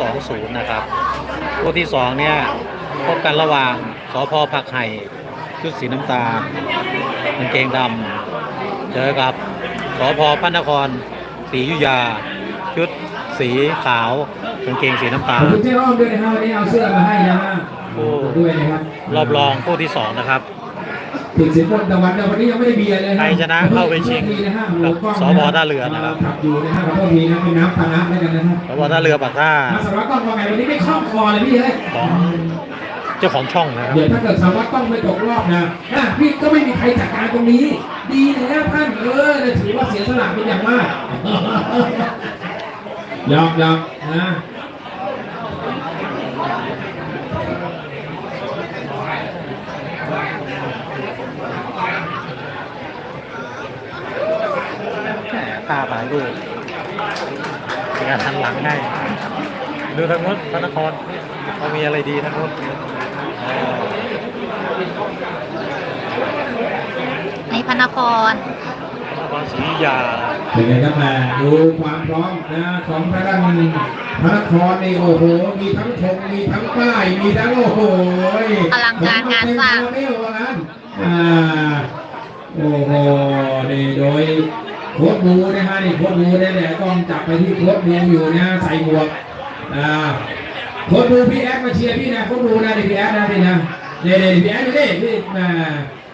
สองศูนย์นะครับคู่ที่สองเนี่ยพบกันระหว่างสพผักไห่ชุดสีน้ำตาลกางเกงดำเจอกับสพพระนครศรีอยุธยา ชุดสีขาวกางเกงสีน้ำตาขอบลคุณเจ้อ้อมด้วยนะครับวันนี้เอาเสื้อมาให้นะฮะโอ้ขอบคุณด้วยนะครับ รอบรองคู่ที่สองนะครับ ถึงสิบคนตะวันเนี่ยวันนี้ยังไม่ได้เบียร์เลยใครชนะเข้าไปชิงนะฮะกับหัวกล้องสบท่าเรือนะครับขับอยู่นะฮะขอโทษทีนะเป็นน้ำปานะด้วยกันนะครับสพท่าเรือปากท่ามาสารวัตรกล้องว่าไงวันนี้ไม่คล่องคอเลยพี่เอ้ยของเจ้าของช่องนะครับเดี๋ยวถ้าเกิดสารวัตรกล้องไม่ตกรอบนะนะพี่ก็ไม่มีใครจัดการตรงนี้ ดีแล้วท่านเออถือว่าเสียสละเป็นอย่างมากยอมยอมนะ แหมท่าถ่ายรูปมีการทันหลังให้ดูทางนู้นพระนครเขามีอะไรดีทางนู้นเออในพระนครพระนครศรีอยุธยาเป็นไงครับแม่ดูความพร้อมนะของพระด้านพระนครนี่โอ้โห มีทั้งธงมีทั้งป้ายมีทั้งโอ้โหอลังการงานสร้างเต็มคาราเบลว่างั้นอ่าโอ้โหนี่โดย โค้ดบูนะฮะนี่โค้ดบูเนี่ยเนี่ยกล้องจับไปที่โค้ดบูอยู่นะใส่หมวกอ่าโค้ดบูพี่แอดมาเชียร์พี่นะโค้ดบูนะนี่พี่แอดนะนี่นะเนี่ยเนี่ยพี่แอดดูดิพี่มา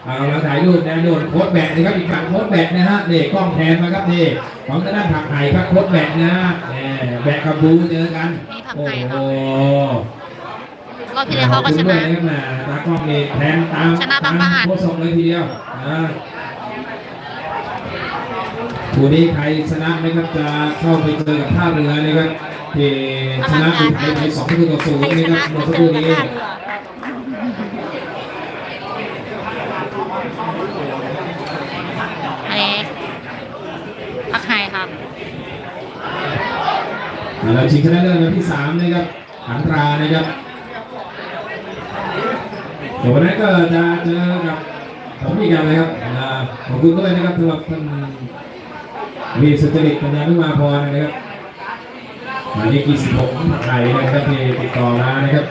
เอาเราถ่ายรูปนะโดนโค้ดแบกนะครับอีกฝั่งโค้ดแบกนะฮะนี่กล้องแทนมาครับนี่ของทางด้านผักไห่ครับโค้ดแบกนะเนี่ยแบกกับบูเจอกันนี่ผักโอ้ไห่โหค่ะรอบที่แล้วเขาก็ชนะขอบคุณด้วยนะครับตากล้องนี่แทนตามชนะบางประหันโคศกเลยทีเดียวนะ คู่นี้ใครชนะนะครับจะเข้าไปเจอกับท่าเรือนะครับที่ชนะทีไทยไปสองประตูต่อศูนย์ใครนะชครับนะเมื่อจะสักเจครู่อกันนี้ท่าเรืออันนี้ผักไห่ครับเราชิงชนะเลิศวันที่สามนะครับหันตรานะครับเดี๋ยววันนั้นก็จะเจอกับผมอีกแล้วนะครับอ่าขอบคุณด้วยนะครับสำหรับท่าน วีสุจริตปัญญานุมาพรนะครับหมายเลข26ไทยนะครับที่ติดต่อมานะครับ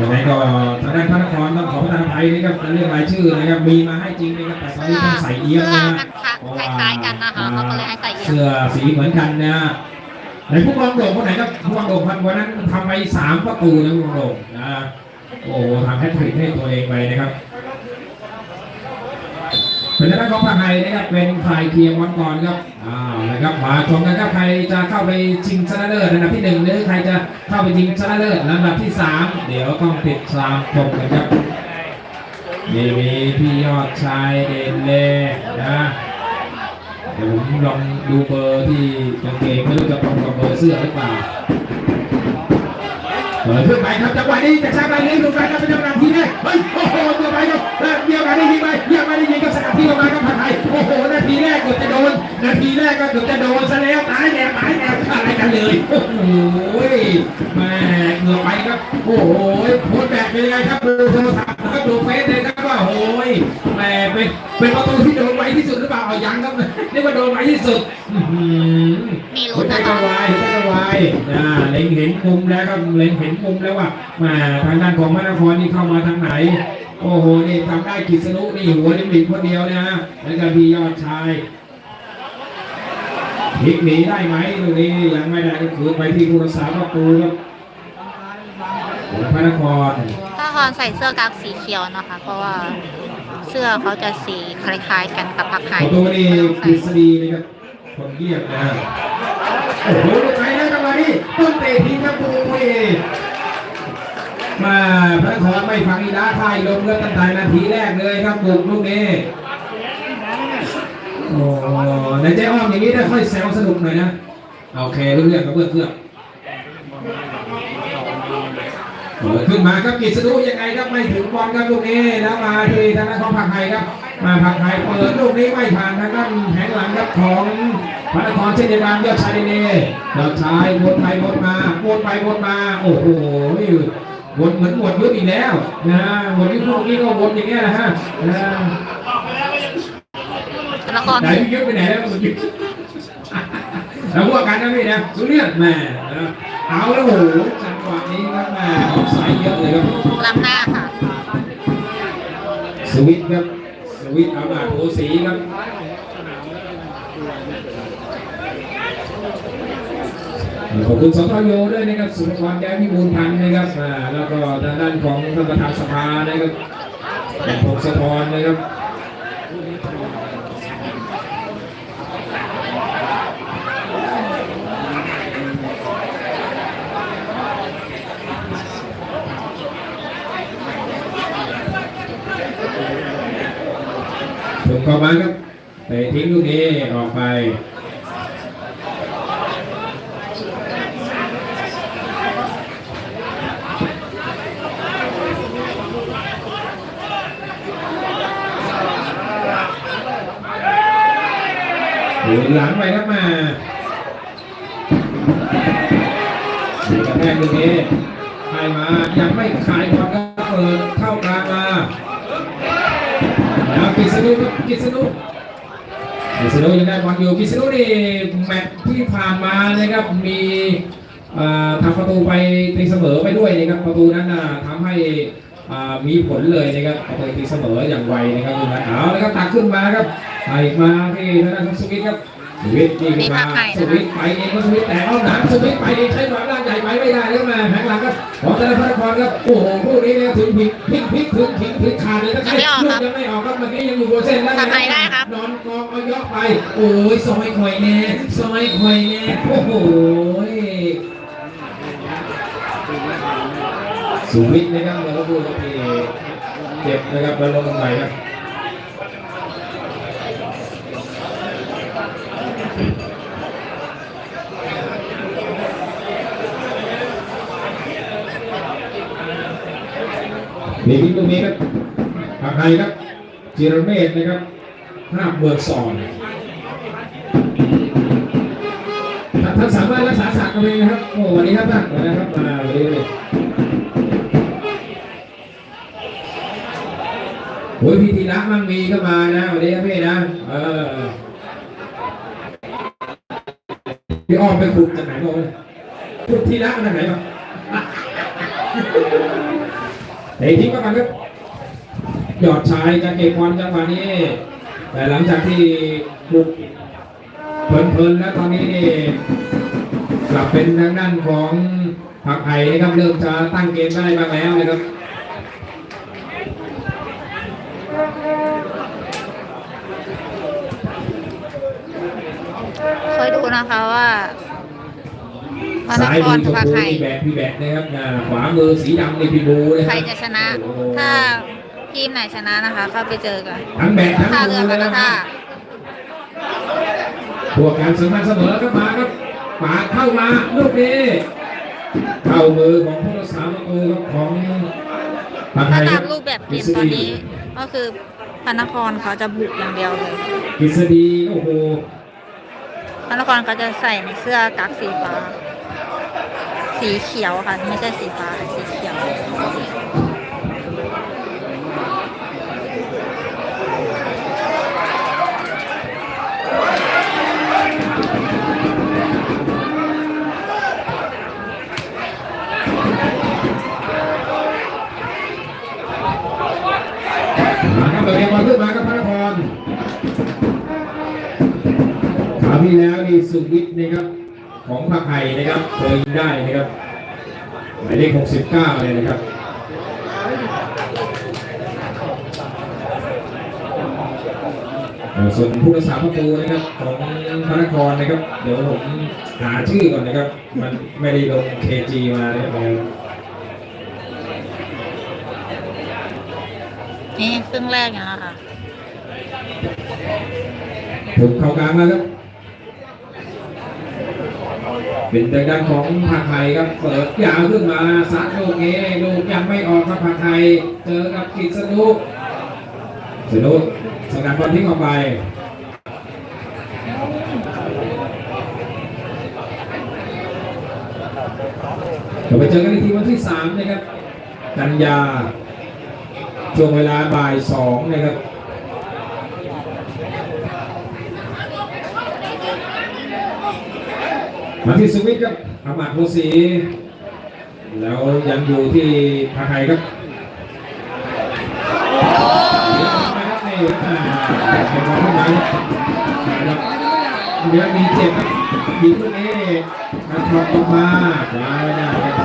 ยังไงก็ทางด้านพระนครต้องขอประทานอภัยนะครับเรื่องรายชื่อนะครับมีมาให้จริงนะครับแต่ตอนนี้ต้องใส่เอี้ยมเสื้อนะมันคล้ายๆกันนะคะเขาก็เลยให้ใส่เอี้ยมเสื้อสีเหมือนกันนะ ในผู้กองโด่งคนไหนครับผู้กองโด่งพันวันนั้นทำไปสามประตูนะผู้กองโด่งนะโอ้โหทำแฮตทริกให้ตัวเองไปนะครับเป็นทางด้านของพระไทยนะครับเป็นฝ่ายเคียงวันก่อนครับอ้าวนะครับมาชมกันครับใครจะเข้าไปชิงชนะเลิศอันดับที่หนึ่งหรือใครจะเข้าไปชิงชนะเลิศลำดับที่สามเดี๋ยวต้องติดตามชมกันครับนี่มีพี่ยอดชายเด่นเล่นะ เดี๋ยวผมลองดูเบอร์ที่กางเกงไม่รู้จะตรงกับเบอร์เสื้อหรือเปล่าเปิดขึ้นไปครับจังหวะนี้จะชาไปนี้ดูกันครับเป็นจังหวะที่แรกเฮ้ยโอ้โหเดียวไปครับเดียวกันได้ยิงไปเดียวกันได้ยิงกับสกัดที่ออกมาครับผัดไทยโอ้โหนาทีแรกเกือบจะโดนนาทีแรกก็เกือบจะโดนซะแล้วตายแนวตายแนวอะไรกันเลยโอ้โหแม่เกือบไปครับโอ้โหโค้ชแบบเป็นยังไงครับดูโทรศัพท์ ครับดูเฟซเลยครับว่าโอ้ยแม่เป็นเป็นประตูที่โดนไวที่สุดหรือเปล่าเอายังครับนี่ว่าโดนไวที่สุดอื้อหือมีหัลุ้นใจนะกระคะวายหัวใจกระวายอ่าเล็งเห็นมุมแล้วครับเล็งเห็นมุมแล้วว่ามาทางด้านของมานครนี่เข้ามาทางไหน โอ้โหนี่ทำได้กิษณุนี่หัวลิมลิคนเดียวนะฮะแล้วก็พี่ยอดชายพลิกหนีได้ไหมตรงนี้ยังไม่ได้ก็คือไปที่ผู้รักษาประตูครับพระนคร คอนใส่เสื้อกั๊กสีเขียวนะคะ เพราะว่าเสื้อเขาจะสีคล้ายๆกันกับผักไห่ประตูนี่กฤษฎีนะครับคนเยียบนะโอ้โหลูกไก่นะจังหวะนี้ต้นเตะทิ้งครับโอ้ยมาพระนครไม่ฟังอีลาไทยลงเรือตั้งแต่นาทีแรกเลยครับปลุกลูกนี้โอ้ในใจอ้อมอย่างนี้ได้ค่อยแซวสนุกหน่อยนะ โอเคเรื่องๆกับเพื่อนเพื่อน เปิดขึ้นมาครับกิษณุยังไงครับไม่ถึงบอลครับลูกนี้แล้วมาที่ทางด้านของผักไห่ครับ มาผักไห่เปิดลูกนี้ไม่ผ่านทางด้านแผงหลังครับของพระนครเช่นเดียวกันยอดชายเดน่ยอดชายวนไปวนมาวนไปวนมาโอ้โหวนเหมือนหมดยุคอีกแล้วนะหมดยุคพวกนี้ก็วนอย่างเงี้ยนะฮะนะละครไหนพี่ยุคไปไหนแล้วหมดยุคแล้วพวกกันนะพี่นะสุเรียนแม่เอาแล้วโอ้โห จังหวะนี้ครับแหม่ออกสายเยอะเลยครับล้ำหน้าค่ะ สวิตช์ครับ สวิตช์อามาตย์โพสีครับขอบคุณสทโยด้วยนะครับสุภกรแก้วพิบูลพันธ์นะครับอ่าแล้วก็ทางด้านของท่านประธานสภานะครับพงศธรนะครับ ถูกเข้ามาครับเตะทิ้งลูกนี้ออกไปหมุนหลังไปครับมาดีกระแทกลูกนี้ให้มา ยังไม่ขายความก็เปิดเข้ากลางมา แล้วกิษณุครับกิษณุกิษณุยังได้บอลอยู่กิษณุนี่แมตช์ที่ผ่านมานะครับมีเอ่อทำประตูไปตีเสมอไปด้วยนะครับประตูนั้นน่ะทำให้อ่ามีผลเลยนะครับประตูตีเสมออย่างไวนะครับคุณนะเอาแล้วครับตักขึ้นมาครับใส่มาที่ทางด้านของสุวิทย์ครับสุวิทย์ยิงมาสุวิทย์ไปเองก็สุวิทย์แต่เอาหนังสุวิทย์ไปเองใช้หวางร่าง ใหญ่ไปไม่ได้แล้วมาแผงหลังครับของธนาคารพรครับโอ้โหคู่นี้เนี่ยถึงพลิกพลิกพลิกถึงถึงถึงขาดเลยนะครับยังไม่ออกครับยังไม่ออกครับเมื่อกี้ยังอยู่บนเส้นแล้วทำไมได้ครับนอนกองเอายกไป โอ้ยซอยข่อยแน่ซอยข่อยแน่โอ้โหสุวิทย์นะครับเราก็พูดว่าที่เจ็บนะครับแล้วลงลงไปครับ มีทิ้งตรงนี้ครับทางไทยครับจิรเมธนะครับห้าเมืองซอนท่านสามารถรักษาศักดิ์กันเองนะครับโอ้วันนี้ครับท่านนนี้ครับมาวันนี้เลยโอ้ยพี่ธีระมั่งมีเข้ามานะวันนี้ครับพี่นะเออพี่อ้อมไปขุดจากไหนบอกเลยขุดธีระมาจากไหนมา เฮ้ทิ้งมากันครับยอดชายจะเก็บบอลจังหวะนี้ แต่หลังจากที่บุกเพลินๆแล้วตอนนี้นี่กลับเป็นทางด้านของผักไห่นะครับเริ่มจะตั้งเกมได้บ้างแล้วนะครับคอยดูนะคะว่า พระนซ้ายคมืรอชมกับพูใครพี่แบกพี่แบกนะครับอ่าขวามือสีดำนี่พี่บูนะคใครรับจะชนะ โอ้โหถ้าทีมไหนชนะนะคะ ก็ไปเจอกันทั้งแบกทั้งท่าบูเรือเลพัยฒนะคนารับพวกการสมานเสมอก็มาครับปาดเข้ามาลูกนี้เข้ามือของผู้รักษาประตูครับของผักถ้าไห่คตารัมบรูปแบบเกมตอนนี้ ก็คือพระนครเขาจะบุกอย่างเดียวเลยกฤษฎีโอ้โห พระนครเขาจะใส่ในเสื้อกั๊กสีฟ้า สีเขียวค่ะ ไม่ใช่สีฟ้าสีเขียว มาครับเบียบอลขึ้นมาครับพระนครคราวที่แล้วนี่สุวิทย์นะครับ ของผักไห่นะครับเคยยิงได้นะครับหมายเลข69 เลยนะครับเอ่อส่วนผู้รักษาประตูนะครับของพระนครนะครับ เดี๋ยวผมหาชื่อก่อนนะครับ มันไม่ได้ลงเคจีมานะครับนี่ครึ่งแรกอย่างนี้ค่ะถูกเข้ากลางมาครับ เป็นทางด้านของผักไทยครับ เปิดยาวขึ้นมาซัดลูกนี้ลูกยังไม่ออกครับผักไทย เจอกับกิจสนุกสนุกสกัดบอลทิ้งออกไปเราไปเจอกันอีกทีวันที่3นะครับ กันยาช่วงเวลาบ่าย2นะครับ มาที่สวิตครับอามาดโมสีแล้วยังอยู่ที่ภาไทยครับเดี๋ยวมีเจ็บครับยิงลูกนี้นัดทองมาคว้าไว้ได้ครับ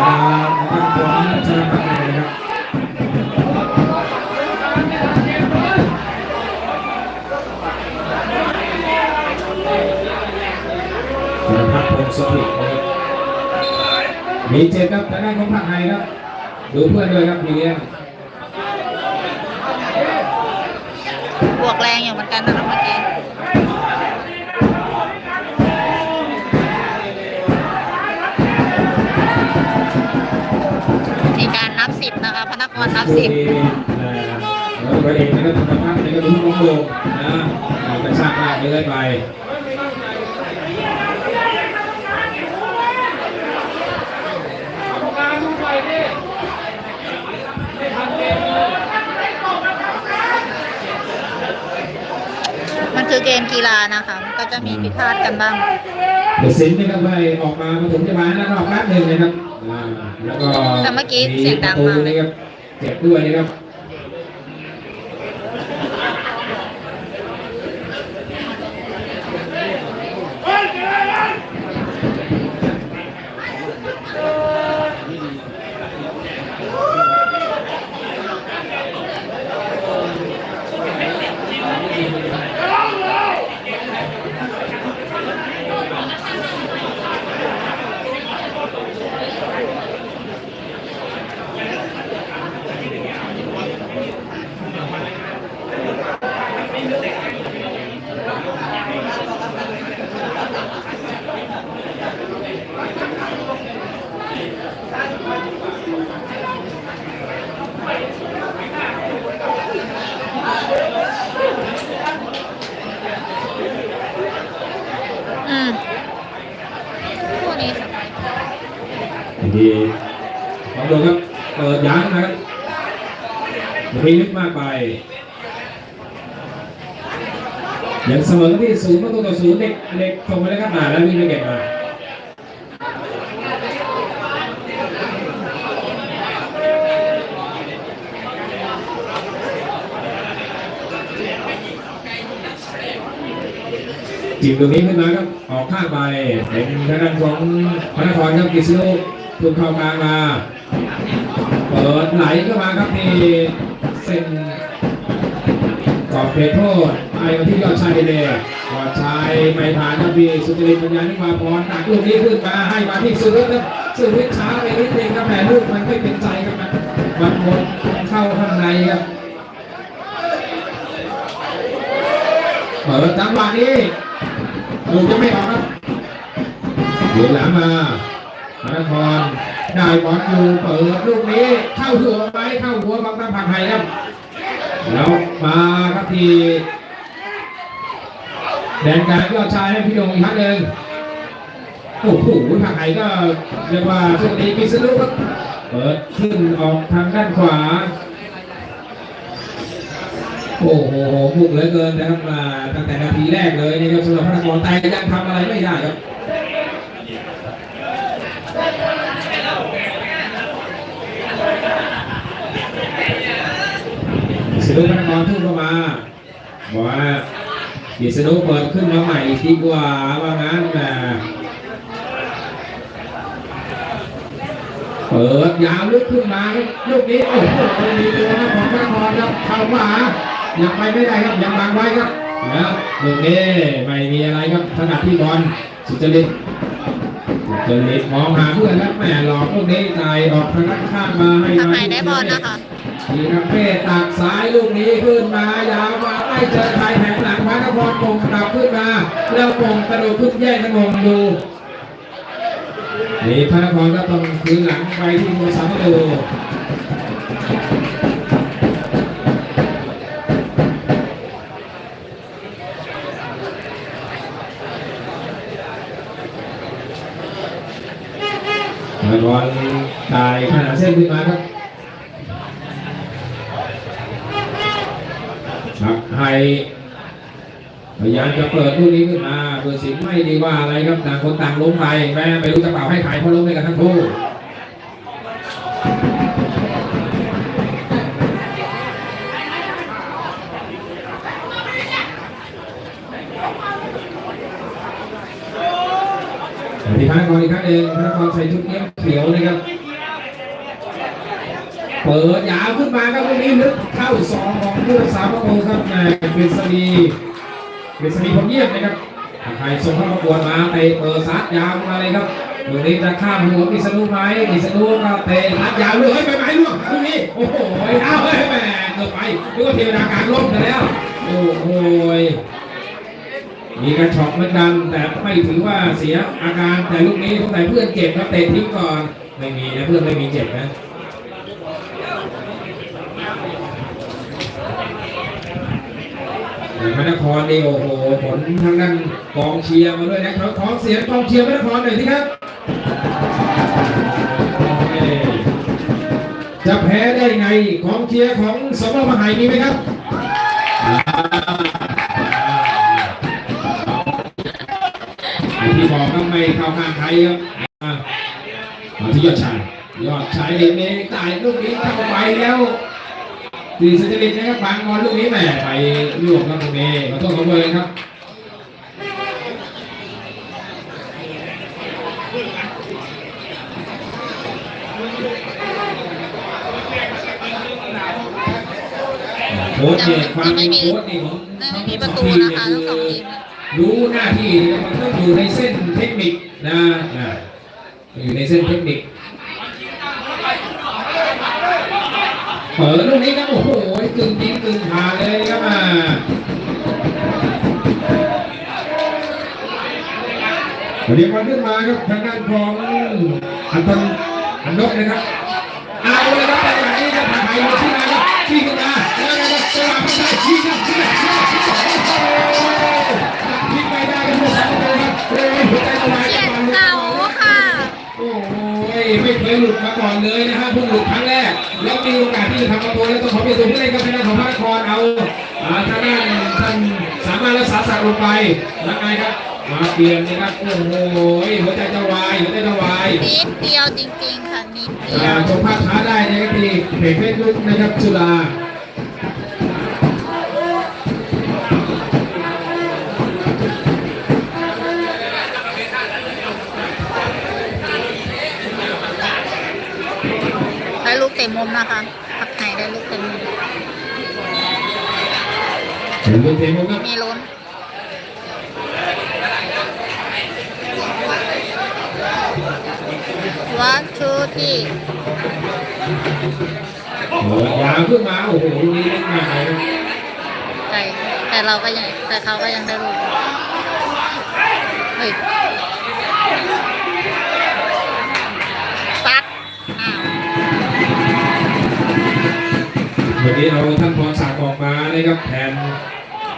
อ่าทางของชนะภาคไทยครับ สถิตนะครับมีเจ็บครับทางด้านของผักไทยครับ ดูเพื่อนด้วยครับพี่เลี้ยงบวกแรงอยู่เหมือนกันนะเมื่อกี้มีการนับสิบนะคะพนักงานนับสิบแล้วตัวเองนะครับสุรพัฒน์นี่ก็ดูน้องโดงนะเอากระชากลากไปเลยไป มัน คือเกมกีฬานะคะมันก็จะมีผิดพลาดกันบ้างเดอะซินนะครับไปออกมาปฐมพยาบาลด้านนอกแป๊บหนึ่งนะครับอ่าแล้วก็แต่เมื่อกี้เสียงดังมากเลยนะครับเจ็บด้วยนะครับ ทีลองดูครับเปิดยางนะครับอย่าไปลึกมากไปอยังเสมอที่ศูนย์ประตูต่อศูนย์เด็กเด็กส่งไปเลยครับอ่าแล้ววิ่งไปเก็บมาจิบตรงนี้ขึ้นมาครับออกข้างไปเป็นทางด้านของพระนครครับกิษณุ ทุนเข้ากลางมาเปิดไหลเข้ามาครับทีเส้นกอบเขตโทษไปมาที่ยอดชายเลยยอดชายไม่ผ่านครับพี่สุจริตปัญญานิมาพรตักลูกนี้ขึ้นมาให้มาที่สุริตครับสุริตช้าไปนิดนึงครับแหมลูกมันไม่เป็นใจครับมันมันหมดเข้าข้างในครับเปิดจังหวะนี้ลูกจะไม่ออกครับเดี๋ยวหลังมา นครได้บอลอยู่เปิดลูกนี้เข้าหัวไปเข้าหัวของตาผักไห่ครับแล้วมาครับทีแดนกางยอดชายให้พี่ดงอีกครั้งหนึ่งโอ้โหผักไห่ก็เรียกว่าช่วงนี้กิสนุครับเปิดขึ้นออกทางด้านขวา โอ้โหมุกเหลือเกินนะครับมาตั้งแต่นาทีแรกเลยนี่ครับสำหรับพระนครแต่ยังทำอะไรไม่ได้ครับ นุพนักงานทุ่งเข้ามาบอกว่ากิสนุเปิดขึ้นมาใหม่ดีกว่าว่างั้นนะเปิดยาวลึกขึ้นมาลูกนี้โอ้โหมีตัวนะของพระนครครับเข้ามายังไปไม่ได้ครับยังบังไว้ครับแล้วลูกนี้ไม่มีอะไรครับถนัดที่บอลสุจริตสุจริตมองหาเพื่อนแล้วแหม่หลอกลูกนี้ตายออกทางด้านข้างมาให้ทางมาไหนได้บอลนะคะ ทีนเป้ตักซ้ายลูกนี้ขึ้นมายาวมาไม่เจอใครแผงหลังพระนครปงกลับขึ้นมา แล้วปงกระโดดขึ้นแย่งกันงงดูนี่พระนครก็ต้องคืนหลังไปที่มูสามประตูพระนตายขนาดเส้นขึ้นมาครับ ครับให้ พยายามจะเปิดลูกนี้ขึ้นมาเบอร์สิงไม่ดีว่าอะไรครับต่างคนต่างล้มไปแม่ไม่รู้จะเป่าให้ขายเพราะล้มไปกันทั้งคู่ทีพระนครอีกครั้งหนึ่งพระนครใส่ชุดเอี้ยเขียวนะครับ เปิดยาวขึ้นมาครับลูกนี้ลึกเข้าสองของผู้รักษาประตูครับนายกฤษฎีกฤษฎีพรหมเยี่ยมนะครับใครส่งเข้าประกวดมาเตะเปิดซัดยาวมาเลยครับลูกนี้จะข้ามหัวกฤษณุไหมกฤษณุก็เตะซัดยาวเลยไปไหมล่วงลูกนี้โอ้โหเอาเฮ้ยแหมเกือบไปนึกว่าเทวดาการล่มไปแล้ว โอ้โหมีกระชอกเหมือนกันแต่ไม่ถือว่าเสียอาการแต่ลูกนี้สงสัยเพื่อนเจ็บครับเตะทิ้งก่อนไม่มีนะเพื่อนไม่มีเจ็บนะ พระนครนี่โอ้โหผลทางด้านกองเชียร์มาด้วยนะครับขอเสียงกองเชียร์พระนครหน่อยสิครับจะแพ้ได้ไงกองเชียร์ของสมรมหายมีไหมครับที่บอกก็ไม่เข้าข้างใครครับอ่ามาที่ยอดชายยอดชายเด็กนี้ตายลูกนี้เข้าไปแล้ว ตีสจริตนะครับบางบอลลูกนี้แหมไปลวกครับตรงนี้ขอโทษขอเบอร์ครับโค้ชเนี่ยความเป็นโค้ชนี่ของไม่มีประตูนะคะทั้งสองทีมรู้หน้าที่นะครับมันต้องอยู่ในเส้นเทคนิคนะนะอยู่ในเส้นเทคนิค ปิดลูกนี้ครับโอ้โหกึ่งยิงกึ่งผ่านเลยครับมาเรียกวันขึ้นมาครับทางด้านของอันตนอันนกนะครับเอาเลยครับแต่อย่างนี้จะผ่านไทยมาที่ไหนครับที่ขึ้นมาแล้วนะครับจังหวะผ่านไทยที่ขึ้นมา ก่อนเลยนะฮะเพิ่งหลุดครั้งแรก แล้วมีโอกาสที่จะทำประตูแล้วต้องขอเปลี่ยนตัวผู้เล่นครับทางด้านของพระนครเอาอ่าทางด้านท่านสามารถรักษาศักดิ์ลงไปแล้วไงครับมาเปลี่ยนนะครับโอ้โหหัวใจจะวายหัวใจจะวายนิดเดียวจริงๆค่ะนิดเดียอ่าวชมภาพช้าได้นะครับที่เพจเฟซบุ๊กนะครับจุฬา ตะมุมนะคะผักไห่ได้ลูกเตะมุมเห็นลูกเทมุกครับมีลุ้นวันทูที่เปิดยาวขึ้นมาโอ้โหลูกนี้เล่นง่ายครับไก่แต่เราก็ยังแต่เขาก็ยังได้ลูกเฮ้ย เมื่อกี้เอาท่านพรศักดิ์ออกมานะครับแทน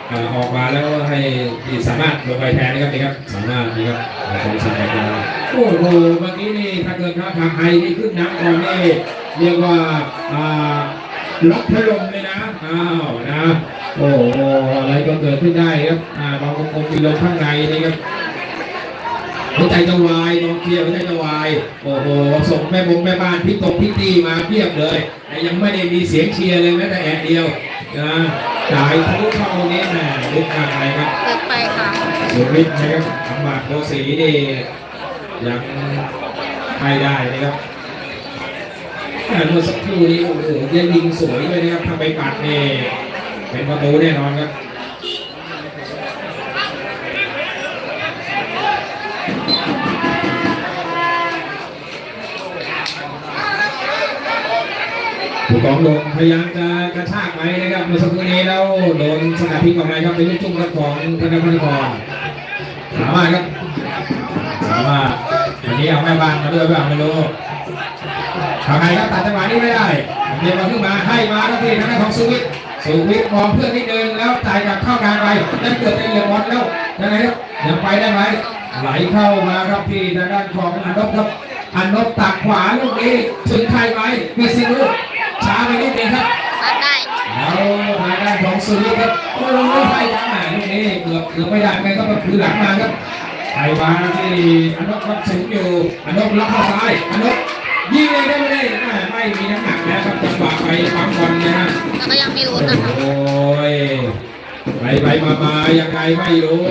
เอ่อออกมาแล้วให้ที่สามารถลงไปแทนนะครับนี่ครับสามารถนี่ครับพรศักดิ์ออกมาโอ้โหเมื่อกี้นี่ถ้าเกิดครับทางไทยนี่ขึ้นน้ำก่อนนี่เรียกว่าอ่าล็อกถล่มเลยนะอ้าวนะโอ้โหอะไรก็เกิดขึ้นได้ครับอ่าบางคนมีลมข้างในนี่ครับ หัวใจจะวายน้องเที่ยวหัวใจจะวาย โอ้โห ส่งแม่บงแม่บ้านพี่ตกพี่ตีมาเพียบเลย แต่ยังไม่ได้มีเสียงเชียร์เลยแม้แต่แอะเดียวนะจ่ายทะลุเข้านี้แหม่ลุกมากเลยครับเลิกไปค่ะสุริทธิ์นะครับอำมาตย์โกสีนี่ยังไม่ได้นะครับแต่เมื่อสักครู่นี้โอ้โหยังยิงสวยเลยนะครับถ้าไปปัดนี่เป็นประตูแน่นอนครับ ผู้กองลงพยายามจะกระชากไปนะครับเมื่อสักครู่นี้แล้วโดนสกัดทิ้งออกไปครับเป็นลูกจุ่มครับของธนาคารกรสามารถครับสามารถวันนี้เอาแม่บ้านมาด้วยเปล่าไม่รู้ทำไงครับตัดจังหวะนี้ไม่ได้เดียวมาขึ้นมาให้มาครับที่ทางด้านของสุวิทย์สุวิทย์มองเพื่อนนิดนึงแล้วจ่ายกลับเข้ากลางไปแล้วเกิดเป็นเหลี่ยมบอลแล้วยังไงครับยังไปได้ไหมไหลเข้ามาครับที่ทางด้านของอันบครับอันบตักขวาลูกนี้ถึงใครไหมมีสิลูก ไปนิดนึงครับซัดได้แล้วทางด้านของสุริครับโอ้ยไฟทางไหนลูกนี้เกือบเกือบไม่ได้ไงก็มาคือหลังมาครับไฟมาที่อนบครับสูงอยู่อนบล็อกเข้าซ้ายอนบยิงเลยได้ไม่ได้แม่ไม่มีน้ำหนักนะครับจังหวะไปปั๊มบอลนะฮะแล้วก็ยังมีลุ้นนะคะโอ้ยไปไปมามายังไงไม่รู้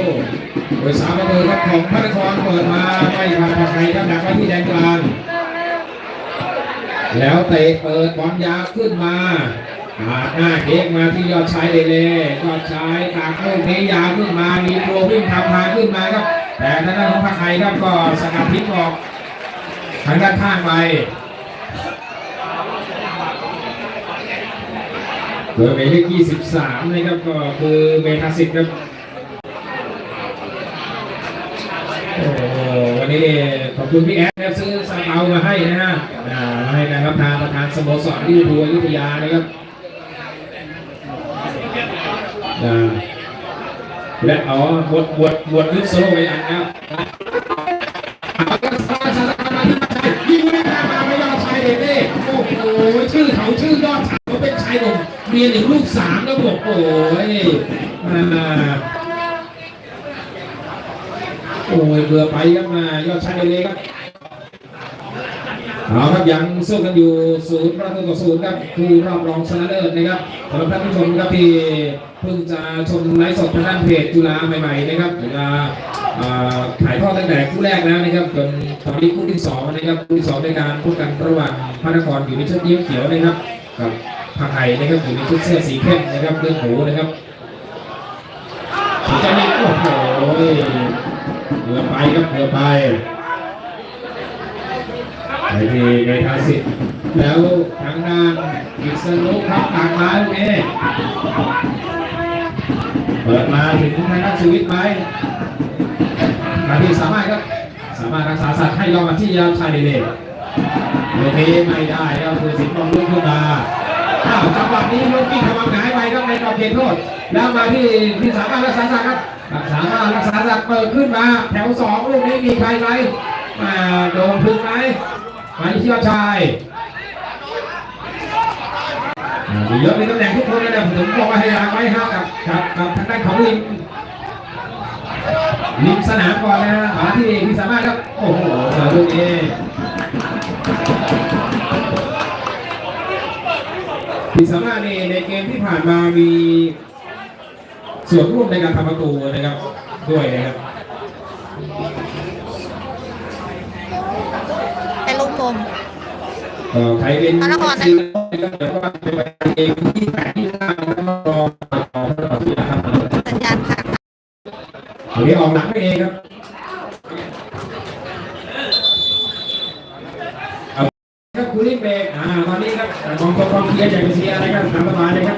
โดยสามประตูครับของพระนครเปิดมาไม่ผ่านใครครับดักไว้ที่แดนกลาง แล้วเตะเปิดบอลยาวขึ้นมาปาหน้าเค้กมาที่ยอดชายเดเล่ยอดชายตากลูกนี้ยาวขึ้นมามีตัววิ่งทำทางขึ้นมาครับแต่ทางด้านของพักไทยครับก็สกัดทิ้งออกทางด้านข้างไปเบอร์หมายเลข23นะครับก็คือเมทาสิกครับโอ้โหวันนี้ขอบคุณพี่แอดครับซื้อซาเปามาให้นะฮะ อ่ามานประธานสโมสรที่บัวอยุธยานะครับและอ๋อบทบทบทลึกโซโล่ไว้อันนะครับยิงไม่ได้มาไม่ยอดชายเด็ดเด้โอ้โหชื่อเขาชื่อยอดชายเขาเป็นชายหนุ่มเมียหนึ่งลูกสามแล้วบอกโอ้ยอ่าโอ้ยเบื่อไปครับมายอดชายเลยครับ เอาครับยังสู้กันอยู่ศูนย์ประตูต่อศูนย์ครับคือรอบรองชนะเลิศนะครับสำหรับท่านผู้ชมครับที่เพิ่งจะชมไลฟ์สดทางด้านเพจจุฬาใหม่ๆนะครับจุฬาอ่าถ่ายทอดตั้งแต่คู่แรกแล้วนะครับจนตอนนี้คู่ที่สองนะครับคู่ที่สองในการพบกันระหว่างพระนครอยู่ในชุดเยิ้มเขียวนะครับกับผักไห่นะครับอยู่ในชุดเสื้อสีเข้มนะครับเรื่องหมูนะครับถึงจะมีโอ้โหเรือไปครับเรือไป ไปที่เมทาสิทธิ์แล้วทางด้านอิสรุครับต่ากมาลูกนี้เปิดมาถึงทางด้านชีวิตไหมมาที่สามารถครับสามารถรักษาสัตว์ให้ยอมมาที่ยาวชายเดเดลูกนี้ไม่ได้ครับคือสิงห์บอลลูกขึ้นมาอ้าวจังหวะนี้ลูกกิ้งทำหงายไปครับในกรอบเขตโทษ แล้วมาที่ที่สามารถรักษาสัตว์ครับสามารถรักษาสัตว์เปิดขึ้นมา แถวสองลูกนี้มีใครไหมอ่าโดนพึงไหม มาที่ยอดชายมีเยอะในตำแหน่งทุกคนเลยนะผมบอกว่าให้ยางไว้ครับกับกับกับทางด้านของริมริมสนามก่อนนะมาที่พี่สามารถครับโอ้โหเจอลูกนี้พี่สามารถนี่ในเกมที่ผ่านมามีส่วนร่วมในการทำประตูนะครับด้วยนะครับ เป็นลูกมุม เอ่อ ใครเป็นพระนครนะซื้อนะครับเดี๋ยวก็เป็นวันเองที่แปดที่ห้านะครับรอรอพระนครที่นะครับสัญญาณขาดอันนี้ออกหลังไปเองครับเอาครับคุณลิเบกอ่าตอนนี้ครับกองกองเชียร์จากเชียร์อะไรครับทำประมาณเลยครับ